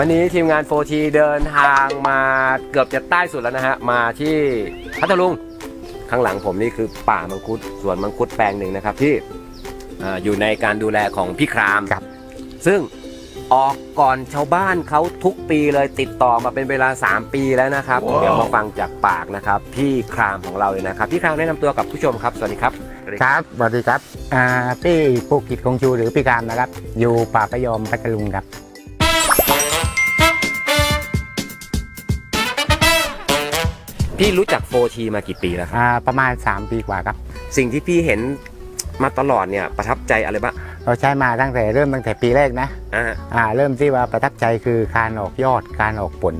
วันนี้ทีมงาน 4T เดินทางมาเกือบจะใต้สุดแล้วนะฮะ มาที่พัทลุง ข้างหลังผมนี่คือป่ามังคุดสวนมังคุดแปลงหนึ่งนะครับที่อ่าอยู่ในการดูแลของพี่คราม ครับ ซึ่งออกก่อนชาวบ้านเขาทุกปีเลยติดต่อมาเป็นเวลา 3 ปีแล้วนะครับเดี๋ยวมาฟังจากปากนะครับ พี่ครามของเราเลยนะครับ พี่ครามแนะนำตัวกับผู้ชมครับ สวัสดีครับสวัสดีครับสวัสดีครับอ่าพี่ภูกิจคงชูหรือพี่การนะครับ อยู่ป่าพยอมพัทลุงครับ พี่รู้จัก 4T มากี่ปีแล้วครับ อ่าประมาณ 3 ปีกว่าครับสิ่งที่พี่เห็นมาตลอดเนี่ยประทับใจอะไรบ้างเราใช้มาตั้งแต่เริ่มตั้งแต่ปีแรกนะอ่าอ่าเริ่มที่ว่าประทับใจคือการออกยอดการออกผล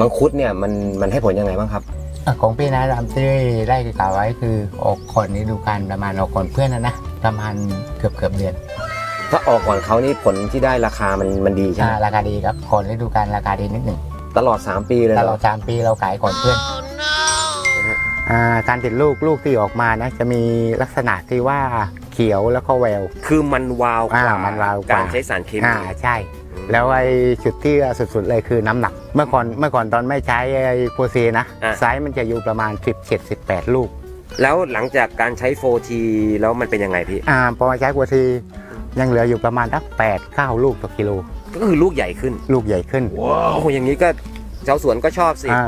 มังคุดเนี่ยมันมันให้ผลยังไงบ้างครับ อะของพี่นะตามที่ได้กล่าวไว้คือออกก่อนนี้ดูการประมาณออกก่อนเพื่อนนะนะประมาณเกือบเกือบเดือนถ้าออกก่อนเขานี่ผลที่ได้ราคามันมันดีใช่ไหอ่ามราคาดีครับก่อนฤดูการราคาดีนิดหนึ่ง ตลอด 3 ปีเลยตเหลรออดสามปีเราขายก่อนเพื่อนอ่าการติดลูกลูกที่ออกมานะจะมีลักษณะที่ว่าเขียวแล้วก็แววคือมันวาวกว่าอ่ามันวาวกว่าการใช้สารเคมีอ่าใช่อืมแล้วไอ้จุดที่สุดๆเลยคือน้ำหนัก เมื่อก่อนเมื่อก่อนตอนไม่ใช้ไอ้โคซีนะอะไซส์มันจะอยู่ประมาณ 17 18 ลูก แล้วหลังจากการใช้ 4T แล้วมันเป็นยังไงพี่อ่าพอมาใช้โคซี ยังเหลืออยู่ประมาณสัก8 9ลูกต่อกิโล ก็คือลูกใหญ่ขึ้นลูกใหญ่ขึ้นโอ้โหอย่างนี้ก็ชาวสวนก็ชอบสิอ่า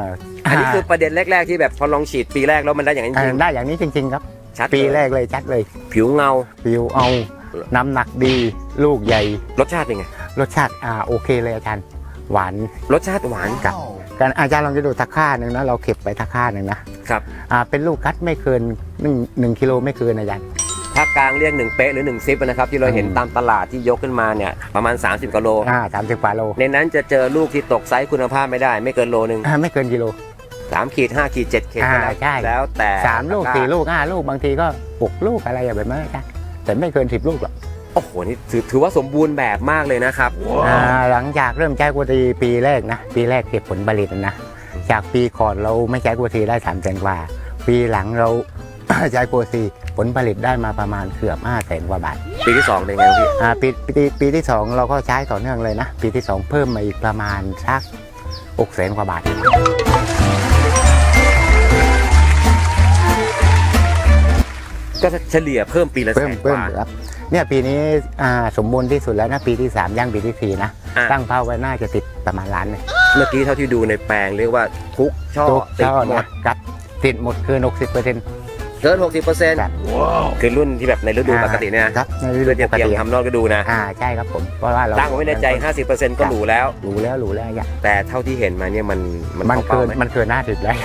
อันนี้คือประเด็นแรก ๆ ที่แบบพอลองฉีดปีแรกแล้วมันได้อย่างนั้นจอ่าริงได้อย่างนี้จริง ๆ ครับ ชัดปีเลยแรกเลยชัดเลย ผิวเงาฟิวเอา น้ำหนักดี ลูกใหญ่ รสชาติเป็นไง รสชาติอ่าโอเคเลยอาจารย์ หวาน รสชาติหวานกับการอาจารย์ลองจะดูตะค่าหนึ่งนะเราเก็บไปตะค่าหนึ่งนะครับอ่าเป็นลูกคัดไม่เกินหนึ่งหนึ่งกิโลไม่เกินอาจารย์ ถ้ากลางเรียกหนึ่งเป๊ะหรือหนึ่งซิปนะครับที่เราเห็นอืมตามตลาดที่ยกขึ้นมาเนี่ยประมาณ 30กิโลอ่าสามสิบกว่าโลในนั้นจะเจอลูกที่ตกไซส์คุณภาพไม่ได้ ไม่เกินโลหนึ่งอ่าไม่เกินกิโลสามขีดห้าขีดเจ็ดขีดอ่าก็แล้วใช่แล้วแต่สามลูกสี่ลูกห้าลูกบางทีก็หกลูกอะไรอย่างแบบนั้นอาจารย์แต่ไม่เกินสิบลูกหรอกโอ้โหนี่ถือถือว่าสมบูรณ์แบบมากเลยนะครับอ่าหลังจากเริ่มใช้กัวทีปีแรกนะปีแรกเก็บผลผลิตนะ จากปีก่อนเราไม่ใช้กัวทีได้สามแสนกว่า ปีหลังเรา ใช้กัวทีผลผลิตได้มาประมาณเกือบห้าแสนกว่าบาทปีที่สองเป็นไงพี่อ่าปีปีปีที่สองเราก็ใช้ต่อเนื่องเลยนะ ปีที่สองเพิ่มมาอีกประมาณสักอกแสนกว่าบาท ก็เฉลี่ยเพิ่มปีละแสเพิ่มนกเพิ่มว่า ครับเนี่ยปีนี้อ่าสมบูรณ์ที่สุดแล้วนะปีที่สามย่างปีที่สี่นะอะตั้งเป้าไว้น่าจะติดประมาณล้านเลยเมื่อกี้เท่าที่ดูในแปลงเรียกว่าทุกช่อทุกติดช่อหมดนะครับติดหมดคือ60เปอร์เซ็นต์ เกิน 60เปอร์เซ็นต์ครับคือรุ่นที่แบบในฤดูปกติเนี่ยครับในฤเพื่ดูอจะปกเตรียมติทำนอกฤดูนะอ่าใช่ครับผมเพราะว่าเราตั้งไว้ในใจ 50%ก็หรูแล้วรู้แล้วรู้แล้วอย่างแต่เท่าที่เห็นมาเนี่ยมันมันข้าเกินป้าไหมันเกินหน้าถึงแล้ว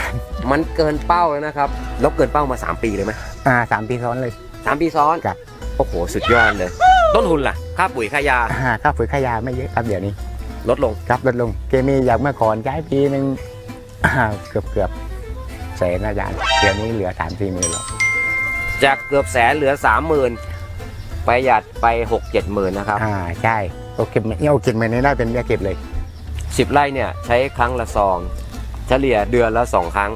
มันเกินเป้าแล้วนะครับแล้วเกินเป้ามา 3 ปีเลยไหมอ่าสามปีซ้อนเลย สามปีซ้อนครับ โอ้โหสุดยอดเลย ต้นทุนล่ะค่าปุ๋ยค่ายาอ่าค่าปุ๋ยค่ายาไม่เยอะครับเดี๋ยวนี้ลดลง ครับลดลงเคมีอย่างเมื่อก่อนใช้ปีหนึ่งอ่าเกือบเกือบ แสนอาจารย์เดี๋ยวนี้เหลือสามสี่หมื่นแล้วจากเกือบแสนเหลือ30,000ประหยัดไป6 7หมื่นนะครับอ่าใช่โอเคเนี่ยโอเคเหมือนนี้ได้เป็นเบี้ยเก็บเลย10ไร่เนี่ยใช้ครั้งละซอง เฉลี่ยเดือนละ2ครั้ง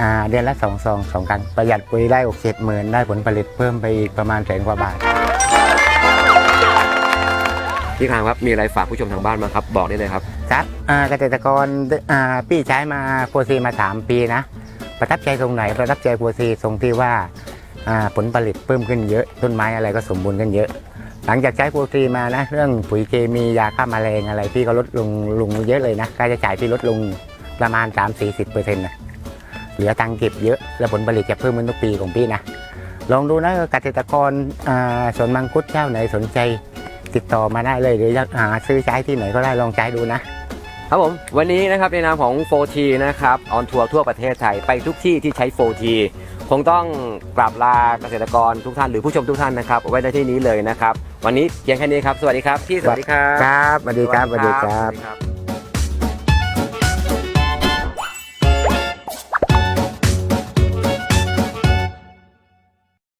อ่าเดือนละสองซองสองครั้งประหยัดปุ๋ยได้โอเคหมื่นได้ผลผลิตเพิ่มไปอีกประมาณแสนกว่าบาทพี่คางครับมีอะไรฝากผู้ชมทางบ้านมางครับ บอกได้เลยครับครับอ่าเกษตรกรอ่าพี่ใช้มาโพซีมาสามปีนะ ประทับใจตรงไหนประทับใจโพซีตรงที่ว่าผลผลิตเพิ่มขึ้นเยอะต้นไม้อะไรก็สมบูรณ์ขึ้นเยอะ หลังจากใช้โพซีมานะ เรื่องปุ๋ยเคมียาฆ่าแมลงอะไรพี่ก็ลดลงลงเยอะเลยนะค่าใช้จ่ายพี่ลดลงประมาณ 3-40%เปอร์เซ็นต์นะเหลือตังค์เก็บเยอะแล้วผลผลิตจะเพิ่มขึ้นทุกปีของพี่นะลองดูนะเกษตรกรสวนมังคุดเจ้าไหนสนใจติดต่อมาได้เลยหรือหาซื้อใช้ที่ไหนก็ได้ลองใช้ดูนะ ครับผม วันนี้นะครับในนามของ 4T นะครับออนทัวร์ทั่วประเทศไทยไปทุกที่ที่ใช้ 4T คงต้องกราบลาเกษตรกรทุกท่านหรือผู้ชมทุกท่านนะครับเอาไว้ในที่นี้เลยนะครับ วันนี้เพียงแค่นี้ครับ สวัสดีครับพี่สวัสดีครับ ครับสวัสดีครับสวัสดีครับสวัสดีครับ